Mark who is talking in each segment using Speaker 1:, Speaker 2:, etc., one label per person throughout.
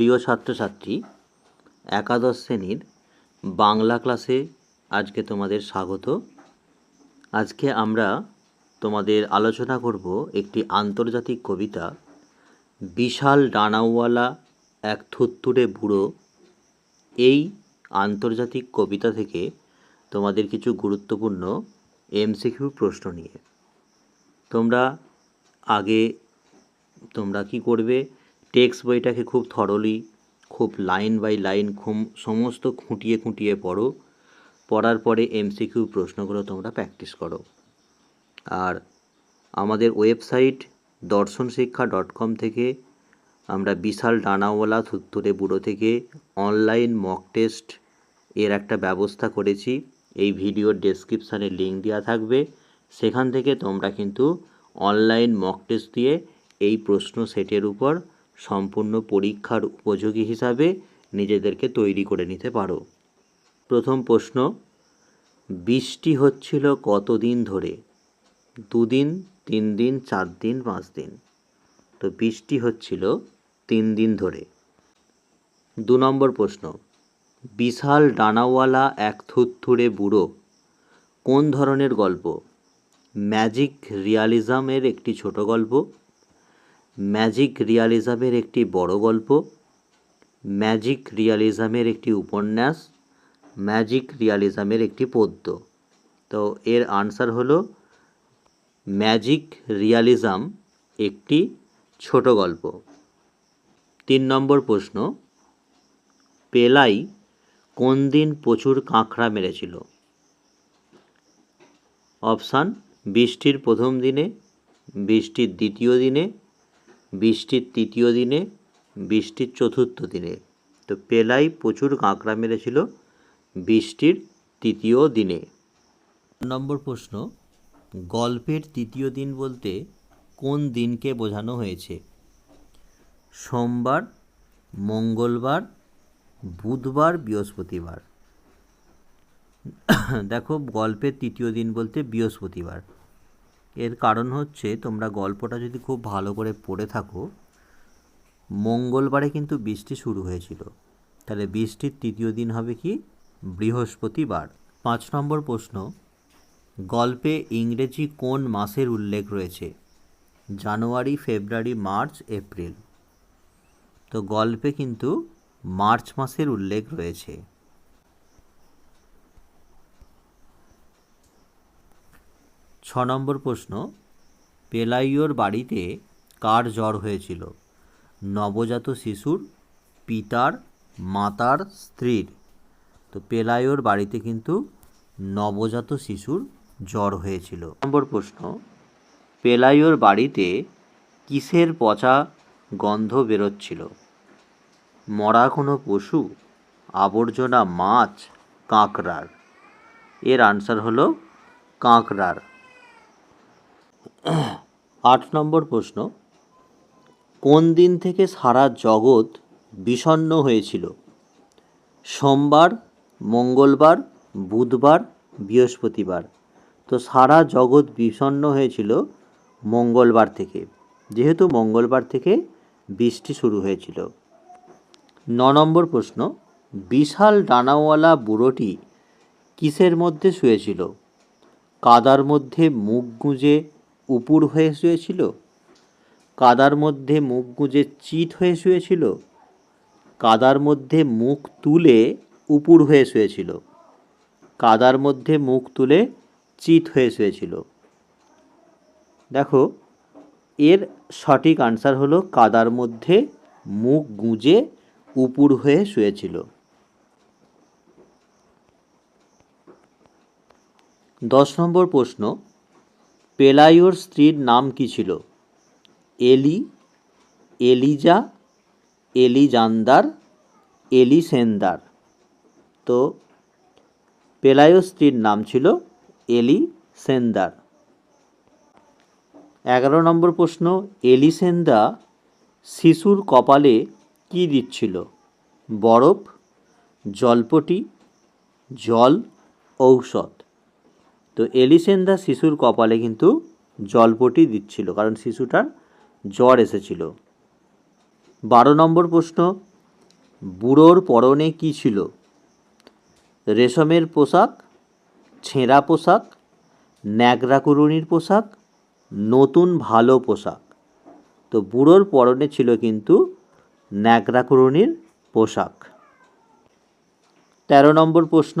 Speaker 1: প্রিয় ছাত্রছাত্রী, একাদশ শ্রেণির বাংলা ক্লাসে আজকে তোমাদের স্বাগত। আজকে আমরা তোমাদের আলোচনা করব একটি আন্তর্জাতিক কবিতা, বিশাল ডানাওয়ালা এক থুত্তুরে বুড়ো। এই আন্তর্জাতিক কবিতা থেকে তোমাদের কিছু গুরুত্বপূর্ণ এমসিকিউ প্রশ্ন নিয়ে। তোমরা আগে তোমরা কি করবে? টেক্সট বইটাকে খুব থরলি, খুব লাইন বাই লাইন খুব সমস্ত খুঁটিয়ে খুঁটিয়ে পড়ো। পড়ার পরে এমসিকিউ প্রশ্নগুলো তোমরা প্র্যাকটিস করো। আর আমাদের ওয়েবসাইট দর্শন শিক্ষা ডট কম থেকে আমরা বিশাল ডানাওয়ালা থুত্তুরে বুড়ো থেকে অনলাইন মক টেস্ট এর একটা ব্যবস্থা করেছি। এই ভিডিওর ডেসক্রিপশানে লিঙ্ক দেওয়া থাকবে। সেখান থেকে তোমরা কিন্তু অনলাইন মক টেস্ট দিয়ে এই প্রশ্ন সেটের উপর সম্পূর্ণ পরীক্ষার উপযোগী হিসাবে নিজেদেরকে তৈরি করে নিতে পারো। প্রথম প্রশ্ন, বৃষ্টি হচ্ছিল কতদিন ধরে? দুদিন, তিন দিন, চার দিন, পাঁচ দিন? তো বৃষ্টি হচ্ছিল তিন দিন ধরে। দু নম্বর প্রশ্ন, বিশাল ডানাওয়ালা এক থুত্থুরে বুড়ো, কোন ধরনের গল্প? ম্যাজিক রিয়ালিজমের একটি ছোট গল্প? ম্যাজিক রিয়ালিজমের একটি বড় গল্প, ম্যাজিক রিয়ালিজমের একটি উপন্যাস, ম্যাজিক রিয়ালিজমের একটি পদ্য। তো এর আনসার হলো, ম্যাজিক রিয়ালিজম একটি ছোট গল্প। তিন নম্বর প্রশ্ন, পেলাই কোন দিন প্রচুর কাঁকড়া মেরেছিল? অপশান, বৃষ্টির প্রথম দিনে, বৃষ্টির দ্বিতীয় দিনে বৃষ্টির তৃতীয় দিনে, বৃষ্টির চতুর্থ দিনে। তো পেলাই প্রচুর কাঁকড়া মেরেছিল বৃষ্টির তৃতীয় দিনে। নম্বর প্রশ্ন, গল্পের তৃতীয় দিন বলতে কোন দিনকে বোঝানো হয়েছে? সোমবার, মঙ্গলবার, বুধবার, বৃহস্পতিবার। দেখো, গল্পের তৃতীয় দিন বলতে বৃহস্পতিবার। এর কারণ হচ্ছে তোমরা গল্পটা যদি খুব ভালো করে পড়ে থাকো, মঙ্গলবারে কিন্তু বৃষ্টি শুরু হয়েছিল। তাহলে বৃষ্টির তৃতীয় দিন হবে কি? বৃহস্পতিবার। পাঁচ নম্বর প্রশ্ন। গল্পে ইংরেজি কোন মাসের উল্লেখ রয়েছে? January, February, March, April. তো গল্পে কিন্তু মার্চ মাসের উল্লেখ রয়েছে। ছ নম্বর প্রশ্ন, পেলাইওর বাড়িতে কার জ্বর হয়েছিল? নবজাত শিশুর, পিতার, মাতার, স্ত্রীর। তো পেলাইওর বাড়িতে কিন্তু নবজাত শিশুর জ্বর হয়েছিল। নম্বর প্রশ্ন, পেলাইওর বাড়িতে কিসের পচা গন্ধ বেরোচ্ছিল? মরা কোনো পশু, আবর্জনা মাছ, কাঁকড়ার? এর আনসার হলো কাঁকড়ার। আট নম্বর প্রশ্ন, কোন দিন থেকে সারা জগৎ বিষণ্ণ হয়েছিল? সোমবার, মঙ্গলবার, বুধবার, বৃহস্পতিবার। তো সারা জগৎ বিষণ্ণ হয়েছিল মঙ্গলবার থেকে। যেহেতু মঙ্গলবার থেকে বৃষ্টি শুরু হয়েছিল। ন নম্বর প্রশ্ন, বিশাল ডানাওয়ালা বুড়োটি কিসের মধ্যে শুয়েছিল? কাদার মধ্যে মুখ গুঁজে উপুর হয়ে শুয়েছিল, কাদার মধ্যে মুখ গুঁজে চিত হয়ে শুয়েছিল, কাদার মধ্যে মুখ তুলে উপুর হয়ে শুয়েছিল, কাদার মধ্যে মুখ তুলে চিত হয়ে শুয়েছিল। দেখো, এর সঠিক আনসার হলো কাদার মধ্যে মুখ গুঁজে উপুর হয়ে শুয়েছিল। দশ নম্বর প্রশ্ন পেলাইওর স্ত্রীর নাম কি ছিল? এলি, এলিজা, এলিজান্দার, এলিসেন্দার। তো পেলাইওর স্ত্রীর নাম ছিল এলি সেন্দার এগারো নম্বর প্রশ্ন, এলিসেন্দা শিশুর কপালে কি দিচ্ছিল? বরফ, জলপটি, জল, ঔষধ। তো এলিসেন্দা শিশুর কপালে কিন্তু জলপটি দিচ্ছিল, কারণ শিশুটার জ্বর এসেছিল। বারো নম্বর প্রশ্ন, বুড়োর পরনে কী ছিল? রেশমের পোশাক, ছেঁড়া পোশাক, ন্যাকড়া পোশাক, নতুন ভালো পোশাক। তো বুড়োর পরনে ছিল কিন্তু ন্যাকড়া পোশাক। তেরো নম্বর প্রশ্ন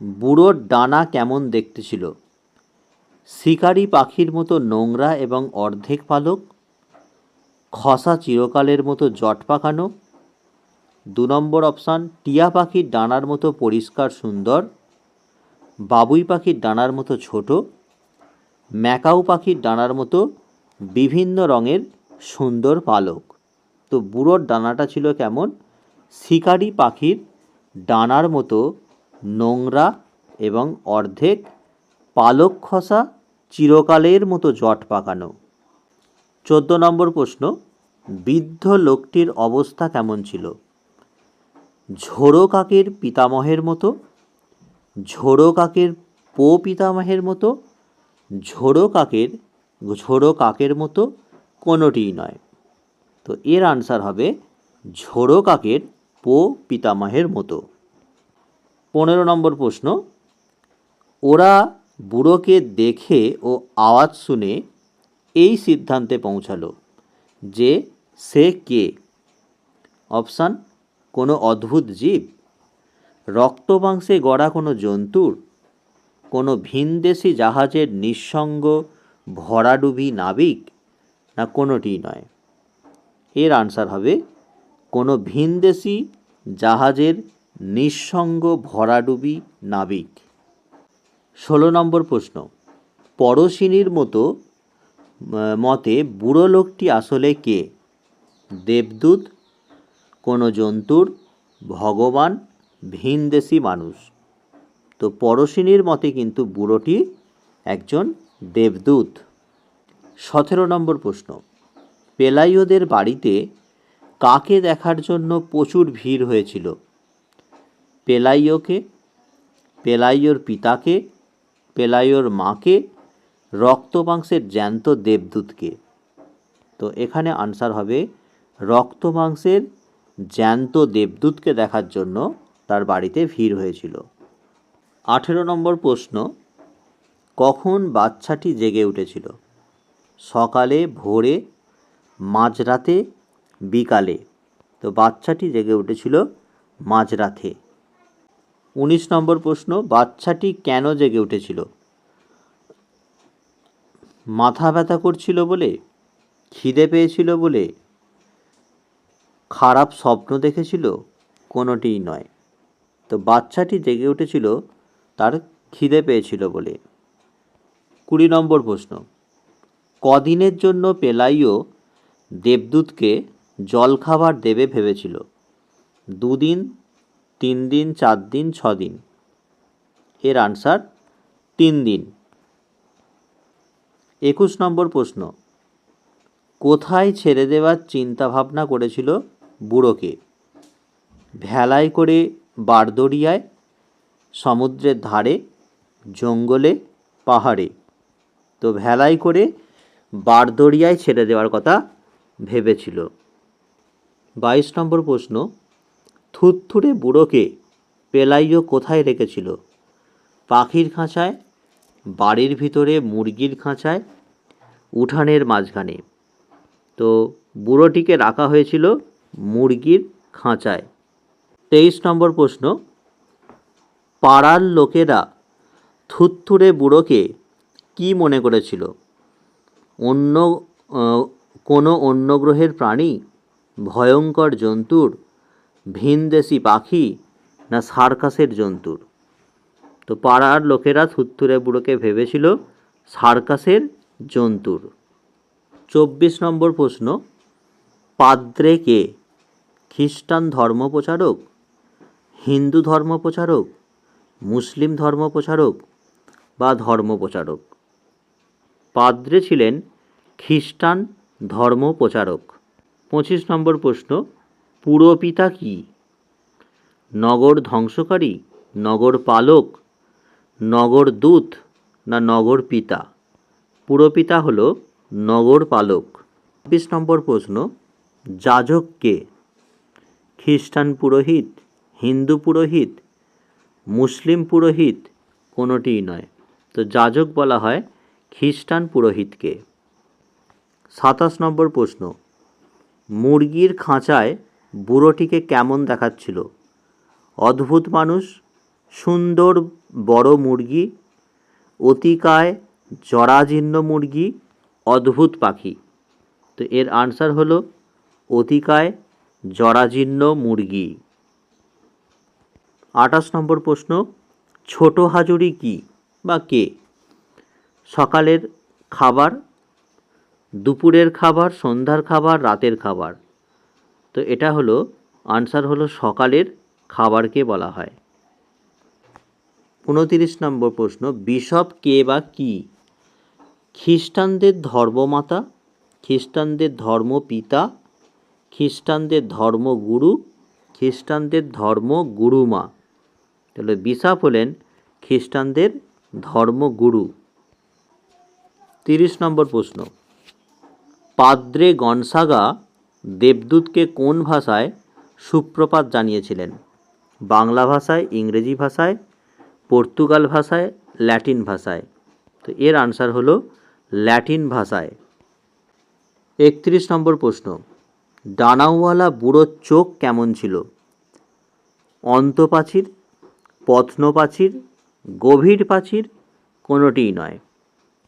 Speaker 1: বুড়োর ডানা কেমন দেখতে ছিল? শিকারি পাখির মতো নোংরা এবং অর্ধেক পালক, খসা চিরকালের মতো জট পাকানো, দু নম্বর অপশান, টিয়া পাখির ডানার মতো পরিষ্কার সুন্দর, বাবুই পাখির ডানার মতো ছোট, ম্যাকাউ পাখির ডানার মতো বিভিন্ন রঙের সুন্দর পালক। তো বুড়োর ডানাটা ছিল কেমন? শিকারি পাখির ডানার মতো নোংরা এবং অর্ধেক পালক খসা চিরকালের মতো জট পাকানো। চোদ্দ নম্বর প্রশ্ন, বৃদ্ধ লোকটির অবস্থা কেমন ছিল? ঝোড়ো কাকের পিতামহের মতো, ঝোড়ো কাকের পো পিতামহের মতো, ঝোড়ো কাকের ঝোড়ো কাকের মতো কোনোটিই নয়। তো এর আনসার হবে ঝোড়ো কাকের পো পিতামহের মতো। পনেরো নম্বর প্রশ্ন, ওরা বুড়োকে দেখে ও আওয়াজ শুনে এই সিদ্ধান্তে পৌঁছালো যে সে কে? অপশান, কোনো অদ্ভুত জীব। রক্তমাংসে গড়া কোনো জন্তুর? কোনো ভিনদেশি জাহাজের নিঃসঙ্গ ভরাডুবি নাবিক? না কোনোটিই নয়। এর আনসার হবে, কোনো ভিনদেশি জাহাজের নিঃসঙ্গ ভরাডুবি নাবিক। ষোলো নম্বর প্রশ্ন। পরশিনীর মতো মতে বুড়ো লোকটি আসলে কে? দেবদূত, কোনো জন্তুর, ভগবান, ভিনদেশি মানুষ। তো পরশিনীর মতে কিন্তু বুড়োটি একজন দেবদূত। সতেরো নম্বর প্রশ্ন। পেলাইওদের বাড়িতে কাকে দেখার জন্য প্রচুর ভিড় হয়েছিল? পেলাইওকে, পেলাইওর পিতাকে, পেলাইওর মাকে, রক্তমাংসের জ্যান্ত দেবদূতকে। তো এখানে আনসার হবে রক্তমাংসের জ্যান্ত দেবদূতকে দেখার জন্য তার বাড়িতে ভিড় হয়েছিল। আঠেরো নম্বর প্রশ্ন, কখন বাচ্চাটি জেগে উঠেছিল? সকালে, ভোরে, মাঝরাতে, বিকালে? তো বাচ্চাটি জেগে উঠেছিল মাঝরাতে। উনিশ নম্বর প্রশ্ন, বাচ্চাটি কেন জেগে উঠেছিল? মাথা ব্যথা করছিল বলে, খিদে পেয়েছিল বলে, খারাপ স্বপ্ন দেখেছিল, কোনোটিই নয়। তো বাচ্চাটি জেগে উঠেছিল, তার খিদে পেয়েছিল বলে। কুড়ি নম্বর প্রশ্ন, কদিনের জন্য পেলাইও দেবদূতকে জলখাবার দেবে ভেবেছিল? দুদিন তিন দিন, চার দিন, ছ দিন। এর আনসার তিন দিন। একুশ নম্বর প্রশ্ন। কোথায় ছেড়ে দেওয়ার চিন্তা ভাবনা করেছিল বুড়োকে? ভেলায় করে বারদরিয়ায়, সমুদ্রের ধারে, জঙ্গলে, পাহাড়ে। তো ভেলায় করে বারদরিয়ায় ছেড়ে দেওয়ার কথা ভেবেছিল। বাইশ নম্বর প্রশ্ন। থুতথুরে বুড়োকে পেলাইও কোথায় রেখেছিল? পাখির খাঁচায়? বাড়ির ভিতরে মুরগির খাঁচায়? উঠানের মাঝখানে। তো বুড়োটিকে রাখা হয়েছিল মুরগির খাঁচায়। তেইশ নম্বর প্রশ্ন। পাড়ার লোকেরা থুতথুরে বুড়োকে কি মনে করেছিল? অন্য কোনো অন্য গ্রহের প্রাণী? ভয়ঙ্কর জন্তুর ভিনদেশি পাখি না সার্কাসের জন্তুর? তো পাড়ার লোকেরা থুত্তুরে বুড়োকে ভেবেছিল সার্কাসের জন্তুর। চব্বিশ নম্বর প্রশ্ন, পাদ্রে কে? খ্রিস্টান ধর্মপ্রচারক? হিন্দু ধর্মপ্রচারক? মুসলিম ধর্মপ্রচারক? বা ধর্মপ্রচারক? পাদ্রে ছিলেন খ্রিস্টান ধর্মপ্রচারক। পঁচিশ নম্বর প্রশ্ন পুরপিতা কি? নগর ধ্বংসকারী, নগর পালক, নগর দূত না নগর পিতা? পুরপিতা হলো নগর পালক। ছাব্বিশ নম্বর প্রশ্ন, যাজক কে? খ্রিস্টান পুরোহিত, হিন্দু পুরোহিত, মুসলিম পুরোহিত কোনোটিই নয়। তো যাজক বলা হয় খ্রিস্টান পুরোহিতকে সাতাশ নম্বর প্রশ্ন, মুরগির খাঁচায় বুড়োটিকে কেমন দেখাচ্ছিল? অদ্ভুত মানুষ, সুন্দর বড় মুরগি, অতিকায় জরাজীর্ণ মুরগি, অদ্ভুত পাখি। তো এর আনসার হলো অতিকায় জরাজীর্ণ মুরগি। আঠাশ নম্বর প্রশ্ন, ছোট হাজুড়ি কি বা কে? সকালের খাবার, দুপুরের খাবার, সন্ধ্যার খাবার, রাতের খাবার। তো এটা হলো আনসার হলো সকালের খাবারকে বলা হয়। উনতিরিশ নম্বর প্রশ্ন বিশপ কে বা কি? খ্রিস্টানদের ধর্মমাতা, খ্রিস্টানদের ধর্ম পিতা খ্রিস্টানদের ধর্মগুরু, খ্রিস্টানদের ধর্ম গুরুমা তাহলে বিশাপ হলেন খ্রিস্টানদের ধর্মগুরু। তিরিশ নম্বর প্রশ্ন, পাদ্রে গনসাগা দেবদূতকে কোন ভাষায় সুপ্রভাত জানিয়েছিলেন? বাংলা ভাষায়, ইংরেজি ভাষায়, পর্তুগাল ভাষায়, ল্যাটিন ভাষায়? তো এর আনসার হলো ল্যাটিন ভাষায়। একত্রিশ নম্বর প্রশ্ন। ডানাওয়ালা বুড়োর চোখ কেমন ছিল? অন্তপাচির, পত্নপাচির, গভীর প্রাচীর কোনোটিই নয়।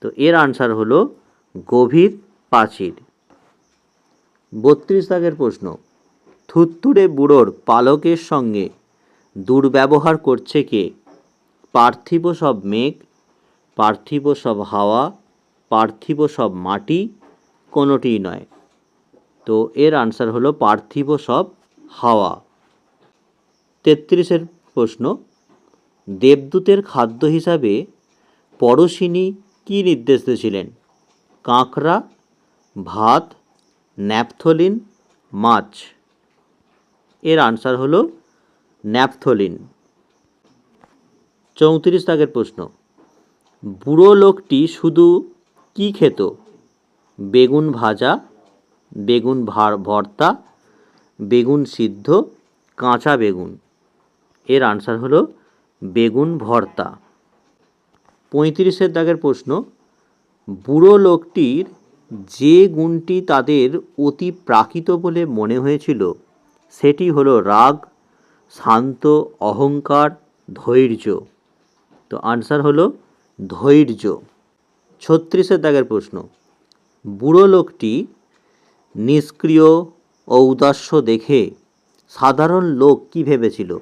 Speaker 1: তো এর আনসার হলো গভীর প্রাচীর বত্রিশ দাগের প্রশ্ন, থুত্তুরে বুড়োর পালকের সঙ্গে দুর্ব্যবহার করছে কে? পার্থিব সব মেঘ, পার্থিব সব হাওয়া, পার্থিব সব মাটি, কোনোটিই নয়। তো এর আনসার হলো পার্থিব সব হাওয়া। তেত্রিশের প্রশ্ন, দেবদূতের খাদ্য হিসাবে পরশিনী কী নির্দেশ দিয়েছিলেন? কাঁকড়া, ভাত ন্যাপথলিন, মাছ। এর আনসার হলো ন্যাপথলিন। চৌত্রিশ দাগের প্রশ্ন। বুড়ো লোকটি শুধু কি খেত? বেগুন ভাজা, বেগুন ভার, ভর্তা, বেগুন সিদ্ধ, কাঁচা বেগুন। এর আনসার হলো বেগুন ভর্তা। পঁয়ত্রিশের দাগের প্রশ্ন, বুড়ো লোকটির যে গুণটি তাদের অতি প্রাকৃত বলে মনে হয়েছিল, সেটি হলো রাগ, শান্ত অহংকার, ধৈর্য। তো আনসার হলো ধৈর্য। ছত্রিশের দাগের প্রশ্ন। বুড়ো লোকটি নিষ্ক্রিয় ঔদাস্য দেখে সাধারণ লোক কী ভেবেছিল?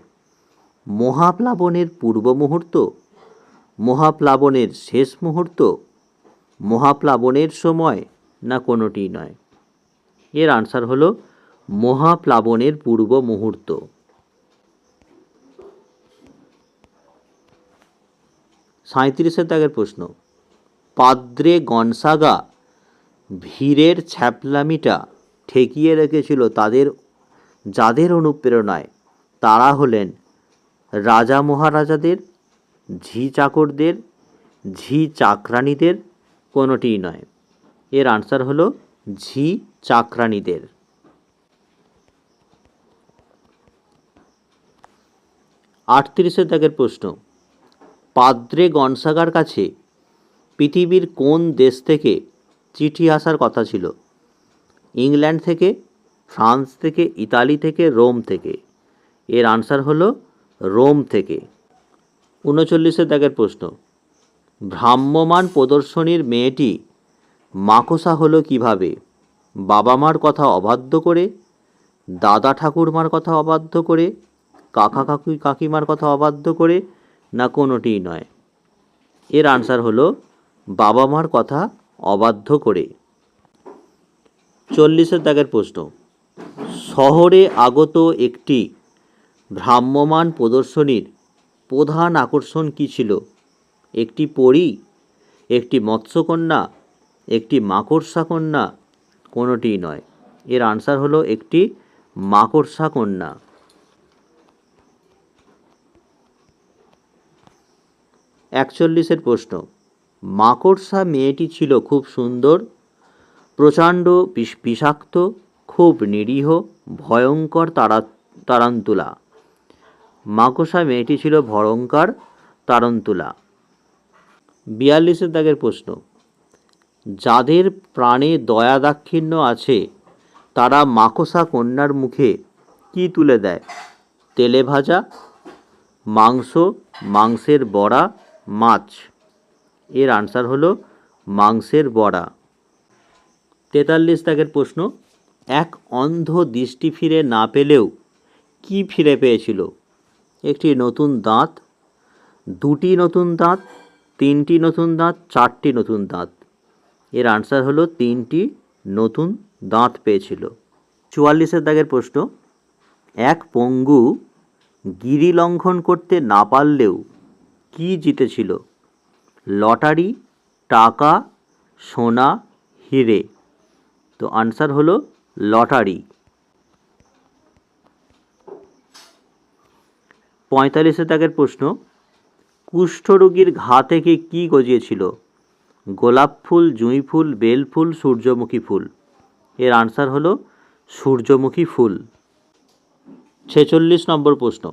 Speaker 1: মহাপ্লাবনের পূর্ব মুহূর্ত? মহাপ্লাবনের শেষ মুহূর্ত? মহাপ্লাবনের সময়? না কোনোটি নয়। এর আনসার হলো মহাপ্লাবনের পূর্ব মুহূর্ত। সাঁত্রিশের দাগের প্রশ্ন। পাদ্রে গনসাগা ভিড়ের ছ্যাপলামিটা ঠেকিয়ে রেখেছিল তাদের, যাদের অনুপ্রেরণায়। তারা হলেন রাজা মহারাজাদের, ঝি চাকরদের, ঝি চাকরানীদের, কোনোটিই নয়। এর আনসার হলো ঝি চাকরানীদের আটত্রিশের দাগের প্রশ্ন, পাদ্রে গনসাগার কাছে পৃথিবীর কোন দেশ থেকে চিঠি আসার কথা ছিল? ইংল্যান্ড থেকে, ফ্রান্স থেকে, ইতালি থেকে, রোম থেকে। এর আনসার হলো রোম থেকে। উনচল্লিশের দাগের প্রশ্ন ভ্রাম্যমান প্রদর্শনীর মেয়েটি মাকসা হলো কীভাবে? বাবা মার কথা অবাধ্য করে, দাদা ঠাকুরমার কথা অবাধ্য করে, কাকা কাকু কাকিমার কথা অবাধ্য করে, না কোনোটিই নয়। এর আনসার হলো বাবা মার কথা অবাধ্য করে। চল্লিশের দাগের প্রশ্ন। শহরে আগত একটি ভ্রাম্যমান প্রদর্শনীর প্রধান আকর্ষণ কী ছিল? একটি পরী, একটি মৎস্যকন্যা একটি মাকড়সা কন্যা, কোনোটিই নয়। এর আনসার হলো একটি মাকড়সা কন্যা। একচল্লিশের প্রশ্ন, মাকড়সা মেয়েটি ছিল খুব সুন্দর, প্রচণ্ড বিষ- বিষাক্ত, খুব নিরীহ, ভয়ঙ্কর তারা, তারান্তুলা। মাকড়সা মেয়েটি ছিল ভয়ঙ্কর তারন্তুলা। বিয়াল্লিশের দাগের প্রশ্ন যাদের প্রাণে দয়া দাক্ষিণ্য আছে, তারা মাকসা কন্যার মুখে কি তুলে দেয়? তেলে ভাজা, মাংস, মাংসের বড়া, মাছ। এর আনসার হলো মাংসের বড়া। তেতাল্লিশ দাগের প্রশ্ন, এক অন্ধ দৃষ্টি ফিরে না পেলেও কি ফিরে পেয়েছিল? একটি নতুন দাঁত, দুটি নতুন দাঁত, তিনটি নতুন দাঁত, চারটি নতুন দাঁত। এর আনসার হলো তিনটি নতুন দাঁত পেয়েছিল। চুয়াল্লিশের দাগের প্রশ্ন, এক পঙ্গু গিরি লঙ্ঘন করতে না পারলেও কি জিতেছিল? লটারি, টাকা, সোনা, হিরে। তো আনসার হলো লটারি। পঁয়তাল্লিশের দাগের প্রশ্ন, কুষ্ঠরোগীর ঘা থেকে কি গজিয়েছিল? গোলাপ ফুল, জুঁই ফুল, বেল ফুল, সূর্যমুখী ফুল। এর আনসার হলো সূর্যমুখী ফুল। ছেচল্লিশ নম্বর প্রশ্ন।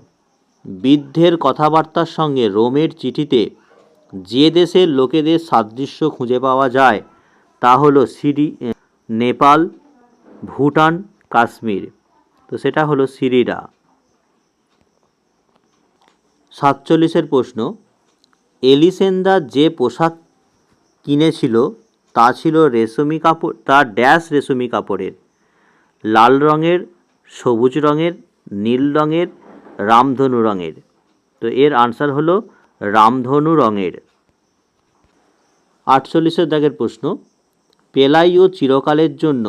Speaker 1: বৃদ্ধের কথাবার্তার সঙ্গে রোমের চিঠিতে যে দেশের লোকেদের সাদৃশ্য খুঁজে পাওয়া যায় তা হলো সিরি নেপাল, ভুটান, কাশ্মীর। তো সেটা হলো সিরিরা। সাতচল্লিশের প্রশ্ন, এলিসেন্দা যে পোশাক কিনেছিল, তা ছিল রেশমি কাপড়, তা ড্যাশ রেশমি কাপড়ের। লাল রঙের, সবুজ রঙের, নীল রঙের, রামধনু রঙের। তো এর আনসার হলো রামধনু রঙের। আটচল্লিশের দাগের প্রশ্ন পেলাইও চিরকালের জন্য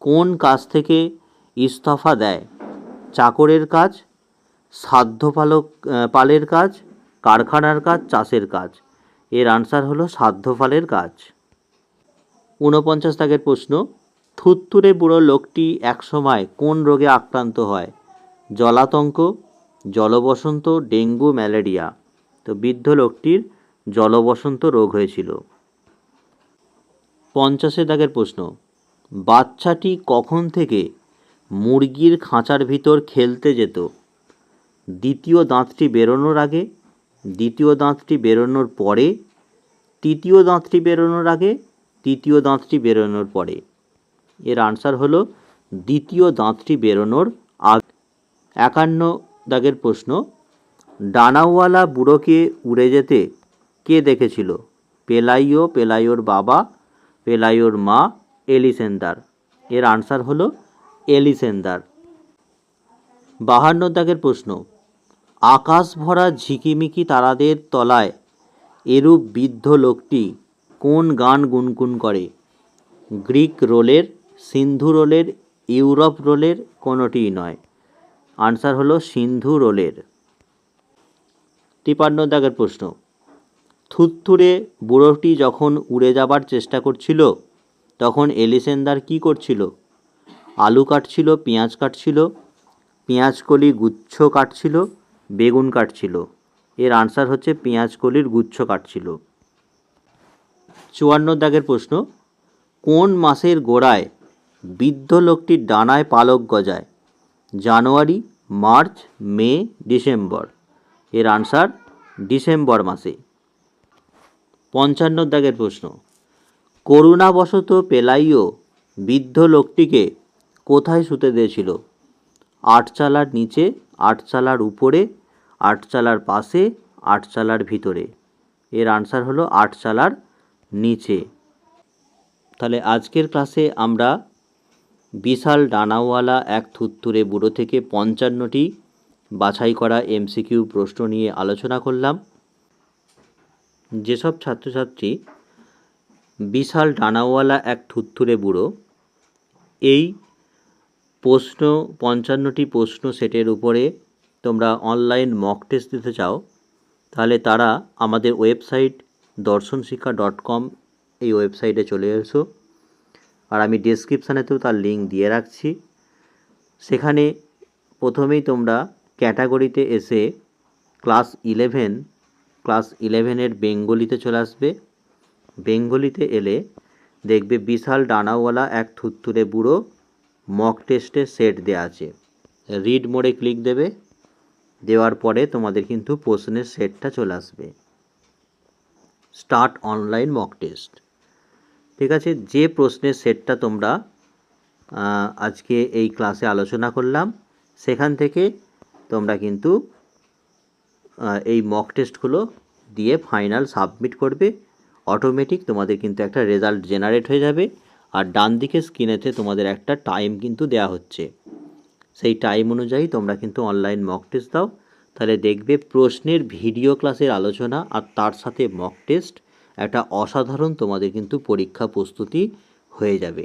Speaker 1: কোন কাজ থেকে ইস্তফা দেয়? চাকরের কাজ সাধ্য পালক পালের কাজ, কারখানার কাজ, চাষের কাজ। এর আনসার হলো সাধ্যফালের কাজ ঊনপঞ্চাশ দাগের প্রশ্ন, থুত্তুরে বুড়ো লোকটি একসময় কোন রোগে আক্রান্ত হয়? জলাতঙ্ক, জলবসন্ত, ডেঙ্গু, ম্যালেরিয়া। তো বৃদ্ধ লোকটির জলবসন্ত রোগ হয়েছিল। পঞ্চাশের দাগের প্রশ্ন, বাচ্চাটি কখন থেকে মুরগির খাঁচার ভিতর খেলতে যেত? দ্বিতীয় দাঁতটি বেরোনোর আগে দ্বিতীয় দাঁতটি বেরোনোর পরে, তৃতীয় দাঁতটি বেরোনোর আগে, তৃতীয় দাঁতটি বেরোনোর পরে। এর আনসার হলো, দ্বিতীয় দাঁতটি বেরোনোর আগে। একান্ন দাগের প্রশ্ন, ডানাওয়ালা বুড়োকে উড়ে যেতে কে দেখেছিল? পেলাইও, পেলাইওর বাবা, পেলাইওর মা এলিসেন্দার এর আনসার হলো এলিসেন্দার বাহান্ন দাগের প্রশ্ন আকাশ ভরা ঝিকিমিকি তারাদের তলায় এরূপ বৃদ্ধ লোকটি কোন গান গুনগুন করে? গ্রিক রোলের, সিন্ধু রোলের, ইউরোপ রোলের কোনোটিই নয়। আনসার হলো সিন্ধু রোলের। তিপান্ন দাগের প্রশ্ন। থুত্থুরে বুড়োটি যখন উড়ে যাবার চেষ্টা করছিল, তখন এলিসেন্দার কি করছিল? আলু কাটছিল, পেঁয়াজ কাটছিল, পেঁয়াজকলি গুচ্ছ কাটছিল বেগুন কাটছিল। এর আনসার হচ্ছে পেঁয়াজকলির গুচ্ছ কাটছিল। চুয়ান্ন দাগের প্রশ্ন, কোন মাসের গোড়ায় বৃদ্ধ লোকটির ডানায় পালক গজায়? January, March, May, December. এর আনসার ডিসেম্বর মাসে। পঞ্চান্ন দাগের প্রশ্ন, করুণাবশত পেলাইও বৃদ্ধ লোকটিকে কোথায় শুতে দিয়েছিল? আটচালার নিচে, আটচালার উপরে আটচালার পাশে, আটচালার ভিতরে। এর আনসার হলো আটচালার নিচে। তাহলে আজকের ক্লাসে আমরা বিশাল ডানাওয়ালা এক থুত্তুরে বুড়ো থেকে পঞ্চান্নটি বাছাই করা এমসিকিউ প্রশ্ন নিয়ে আলোচনা করলাম। যেসব ছাত্রছাত্রী বিশাল ডানাওয়ালা এক থুত্তুরে বুড়ো, এই প্রশ্ন, পঞ্চান্নটি প্রশ্ন সেটের উপরে তোমরা অনলাইন মক টেস্ট দিতে চাও, তাহলে তারা আমাদের ওয়েবসাইট দর্শন শিক্ষা ডট কম এই ওয়েবসাইটে চলে এসো। আর আমি ডেসক্রিপশানেতেও তার লিঙ্ক দিয়ে রাখছি। সেখানে প্রথমেই তোমরা ক্যাটাগরিতে এসে ক্লাস ইলেভেন ক্লাস ইলেভেনের বেঙ্গলিতে চলে আসবে। বেঙ্গলিতে এলে দেখবে বিশাল ডানাওয়ালা এক থুত্তুরে বুড়ো মক টেস্টের সেট দেওয়া আছে। রিড মোডে ক্লিক দেবে। দেওয়ার পরে তোমাদের কিন্তু প্রশ্নের সেটটা চলে আসবে। Start online mock test. ঠিক আছে? যে প্রশ্নের সেটটা তোমরা আজকে এই ক্লাসে আলোচনা করলাম, সেখান থেকে তোমরা কিন্তু এই মক টেস্টগুলো দিয়ে ফাইনাল সাবমিট করবে। অটোমেটিক তোমাদের কিন্তু একটা রেজাল্ট জেনারেট হয়ে যাবে। আর ডান দিকে স্ক্রিনেতে তোমাদের একটা টাইম কিন্তু দেওয়া হচ্ছে। সেই টাইম অনুযায়ী তোমরা কিন্তু অনলাইন মক টেস্ট দাও। তাহলে দেখবে প্রশ্নের ভিডিও ক্লাসের আলোচনা আর তার সাথে মক টেস্ট একটা অসাধারণ তোমাদের কিন্তু পরীক্ষা প্রস্তুতি হয়ে যাবে।